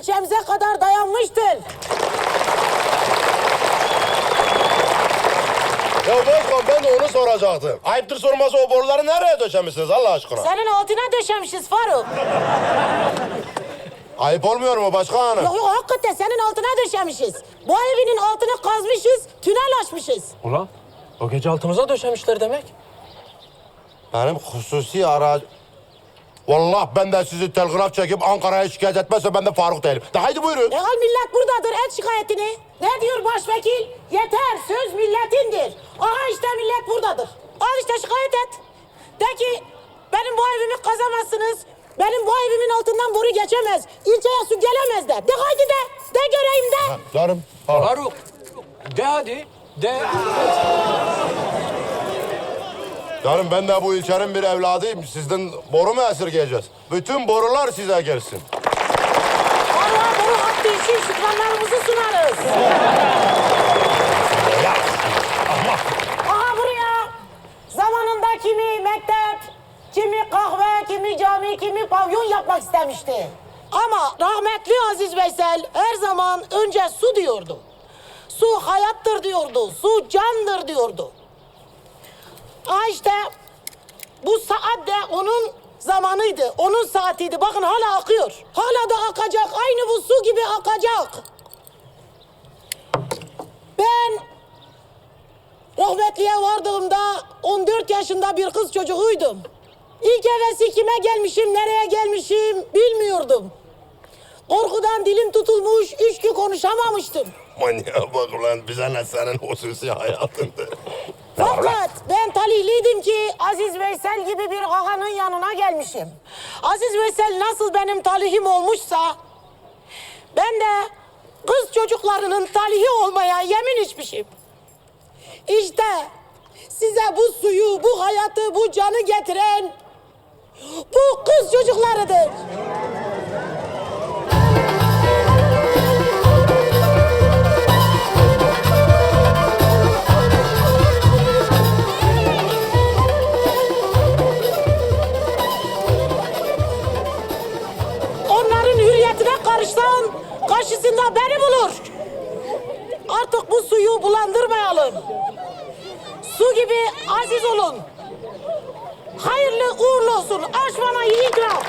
ilçemize kadar dayanmıştır. Ya Volkan ben de onu soracaktım. Ayıptır sorması o boruları nereye döşemişsiniz Allah aşkına? Senin altına döşemişiz Faruk. Ayıp olmuyor mu başkanım? Yok yok hakikaten senin altına döşemişiz. Bu evinin altını kazmışız, tünel açmışız. Ulan o gece altımıza döşemişler demek. Benim hususi araç... Vallahi ben de sizi telgraf çekip Ankara'ya şikayet etmezse ben de Faruk değilim. De haydi buyurun. E al millet buradadır, et şikayetini. Ne diyor başvekil? Yeter, söz milletindir. Aha işte millet buradadır. Al işte şikayet et. De ki, benim bu evimi kazamazsınız. Benim bu evimin altından boru geçemez. İlçeye su gelemez de. De haydi de. De göreyim de. Ha. Faruk de hadi de. Canım ben de bu ilçenin bir evladıyım. Sizden boru mu esirgeyeceğiz? Bütün borular size gelsin. Allah boru hattı için şükranlarımızı sunarız. Aha buraya zamanında kimi mektep, kimi kahve, kimi cami, kimi pavyon yapmak istemişti. Ama rahmetli Aziz Veysel her zaman önce su diyordu. Su hayattır diyordu, su candır diyordu. İşte bu saat de onun zamanıydı, onun saatiydi. Bakın hala akıyor. Hala da akacak, aynı bu su gibi akacak. Ben rahmetliye vardığımda 14 yaşında bir kız çocuğuydum. İlk hevesi kime gelmişim, nereye gelmişim bilmiyordum. Korkudan dilim tutulmuş, üç gün konuşamamıştım. Manyağa bak ulan bize ne senin hususi hayatındır. Fakat ben talihliydim ki Aziz Veysel gibi bir ağanın yanına gelmişim. Aziz Veysel nasıl benim talihim olmuşsa... ...ben de kız çocuklarının talihi olmaya yemin içmişim. İşte size bu suyu, bu hayatı, bu canı getiren... ...bu kız çocuklarıdır. Hürriyetine karışsan karşısında beni bulur. Artık bu suyu bulandırmayalım. Su gibi aziz olun. Hayırlı uğurlu olsun. Aç bana ikram.